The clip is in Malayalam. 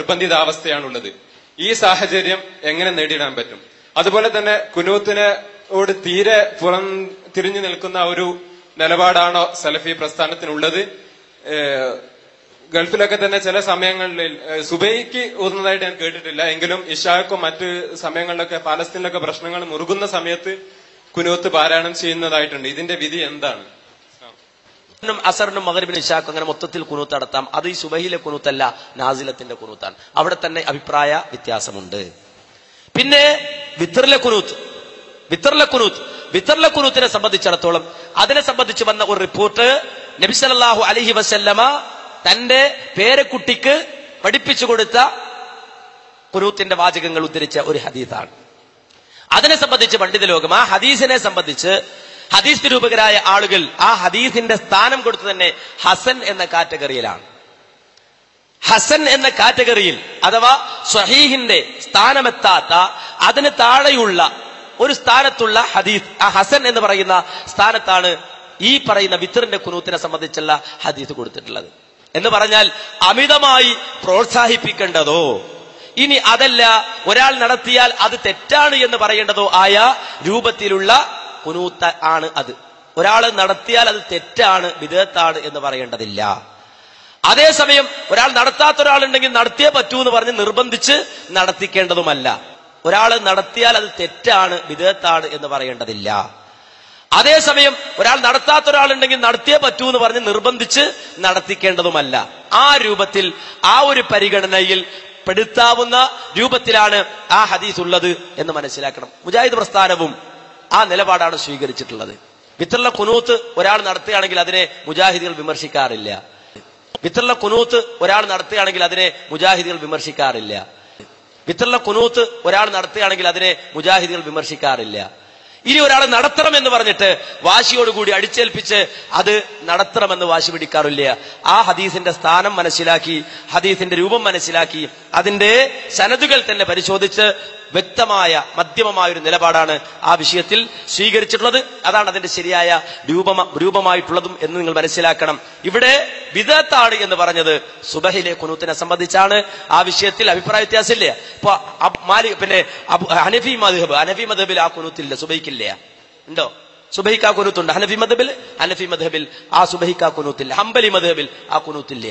നിർബന്ധിതാവസ്ഥയാണുള്ളത്. ഈ സാഹചര്യം എങ്ങനെ നേടിയിടാൻ പറ്റും? അതുപോലെ തന്നെ കുനൂത്തിനോട് തീരെ പുറം തിരിഞ്ഞു നിൽക്കുന്ന ഒരു നിലപാടാണോ സലഫി പ്രസ്ഥാനത്തിനുള്ളത്? ഗൾഫിലൊക്കെ തന്നെ ചില സമയങ്ങളിൽ സുബൈക്ക് ഊതുന്നതായിട്ട് ഞാൻ കേട്ടിട്ടില്ല. എങ്കിലും ഇഷാക്കും മറ്റ് സമയങ്ങളിലൊക്കെ പാലസ്തീനിലൊക്കെ പ്രശ്നങ്ങൾ മുറുകുന്ന സമയത്ത് കുനൂത്ത് പാരായണം ചെയ്യുന്നതായിട്ടുണ്ട്. ഇതിന്റെ വിധി എന്താണ് ും? അസറിനും മകരബിനും ഇഷാക്കും അങ്ങനെ മൊത്തത്തിൽ കുനൂത്ത് നടത്താം. അത് ഈ സുബഹിയിലെ കുനൂത്തല്ല നാസിലത്തിന്റെ കുനൂത്താണ് അവിടെ തന്നെ അഭിപ്രായ വ്യത്യാസമുണ്ട്. പിന്നെ വിത്തറിലെ കുനൂത്ത് വിത്തറിലെ കുനൂത്ത് വിത്തറിലെ കുനൂത്തിനെ സംബന്ധിച്ചിടത്തോളം അതിനെ സംബന്ധിച്ച് വന്ന ഒരു റിപ്പോർട്ട് നബി സല്ലല്ലാഹു അലൈഹി വസല്ലമ തന്റെ പേരക്കുട്ടിക്ക് പഠിപ്പിച്ചു കൊടുത്ത കുനൂത്തിന്റെ വാചകങ്ങൾ ഉദ്ധരിച്ച ഒരു ഹദീസാണ്. അതിനെ സംബന്ധിച്ച് പണ്ഡിത ലോകം ആ ഹദീസിനെ സംബന്ധിച്ച് ഹദീസ് നിരൂപകരായ ആളുകൾ ആ ഹദീസിന്റെ സ്ഥാനം കൊടുത്തു തന്നെ ഹസൻ എന്ന കാറ്റഗറിയിലാണ്. ഹസൻ എന്ന കാറ്റഗറിയിൽ അഥവാ സ്വഹീഹിന്റെ സ്ഥാനമെത്താത്ത അതിന് താഴെയുള്ള ഒരു സ്ഥാനത്തുള്ള ഹദീസ് ആ ഹസൻ എന്ന് പറയുന്ന സ്ഥാനത്താണ് ഈ പറയുന്ന വിത്തറിന്റെ കുനൂത്തിനെ സംബന്ധിച്ചുള്ള ഹദീസ് കൊടുത്തിട്ടുള്ളത്. എന്ന് പറഞ്ഞാൽ അമിതമായി പ്രോത്സാഹിപ്പിക്കേണ്ടതോ ഇനി അതല്ല ഒരാൾ നടത്തിയാൽ അത് തെറ്റാണ് എന്ന് പറയേണ്ടതോ ആയ രൂപത്തിലുള്ള കുനൂത്ത ആണ് അത്. ഒരാൾ നടത്തിയാൽ അത് തെറ്റാണ് വിധേയത്താണ് എന്ന് പറയേണ്ടതില്ല. അതേസമയം ഒരാൾ നടത്താത്ത ഒരാളുണ്ടെങ്കിൽ നടത്തിയേ പറ്റൂ എന്ന് പറഞ്ഞ് നിർബന്ധിച്ച് നടത്തിക്കേണ്ടതുമല്ല. ഒരാൾ നടത്തിയാൽ അത് തെറ്റാണ് വിധേയത്താണ് എന്ന് പറയേണ്ടതില്ല. അതേസമയം ഒരാൾ നടത്താത്ത ഒരാളുണ്ടെങ്കിൽ നടത്തിയേ പറ്റൂ എന്ന് പറഞ്ഞ് നിർബന്ധിച്ച് നടത്തിക്കേണ്ടതുമല്ല. ആ രൂപത്തിൽ ആ ഒരു പരിഗണനയിൽ പെടുത്താവുന്ന രൂപത്തിലാണ് ആ ഹദീസ് ഉള്ളത് എന്ന് മനസ്സിലാക്കണം. മുജാഹിദ് പ്രസ്ഥാനവും ആ നിലപാടാണ് സ്വീകരിച്ചിട്ടുള്ളത്. വിത്തുള്ള കുനൂത്ത് ഒരാൾ നടത്തുകയാണെങ്കിൽ അതിനെ മുജാഹിദികൾ വിമർശിക്കാറില്ല. വിത്തുള്ള കുനൂത്ത് ഒരാൾ നടത്തുകയാണെങ്കിൽ അതിനെ മുജാഹിദികൾ വിമർശിക്കാറില്ല. വിത്തുള്ള കുനൂത്ത് ഒരാൾ നടത്തുകയാണെങ്കിൽ അതിനെ മുജാഹിദികൾ വിമർശിക്കാറില്ല. ഇനി ഒരാൾ നടത്തണം എന്ന് പറഞ്ഞിട്ട് വാശിയോടുകൂടി അടിച്ചേൽപ്പിച്ച് അത് നടത്തണമെന്ന് വാശി പിടിക്കാറില്ല. ആ ഹദീസിന്റെ സ്ഥാനം മനസ്സിലാക്കി ഹദീസിന്റെ രൂപം മനസ്സിലാക്കി അതിന്റെ സനതുകൾ തന്നെ പരിശോധിച്ച് വ്യക്തമായ മധ്യമമായ ഒരു നിലപാടാണ് ആ വിഷയത്തിൽ സ്വീകരിച്ചിട്ടുള്ളത്. അതാണ് അതിന്റെ ശരിയായ രൂപമ രൂപമായിട്ടുള്ളതും എന്ന് നിങ്ങൾ മനസ്സിലാക്കണം. ഇവിടെ വിധത്താണ് എന്ന് പറഞ്ഞത് സുബഹിലെ കുനൂത്തിനെ സംബന്ധിച്ചാണ് ആ വിഷയത്തിൽ അഭിപ്രായ വ്യത്യാസമില്ല. ഇപ്പൊ അബ് മാലി പിന്നെ ഹനഫി മധുഹബ് ഹനഫി മധബിൽ ആ കുനൂത്തില്ല സുബഹിക്കില്ല. ഉണ്ടോ? സുബഹിക്ക് ആ കുനൂത്തുണ്ട്. ഹനഫി മധബിൽ ഹനഫി മധബിൽ ആ സുബഹിക്ക് ആ കുനൂത്തില്ല. ഹംബലി മധബിൽ ആ കുനൂത്തില്ല.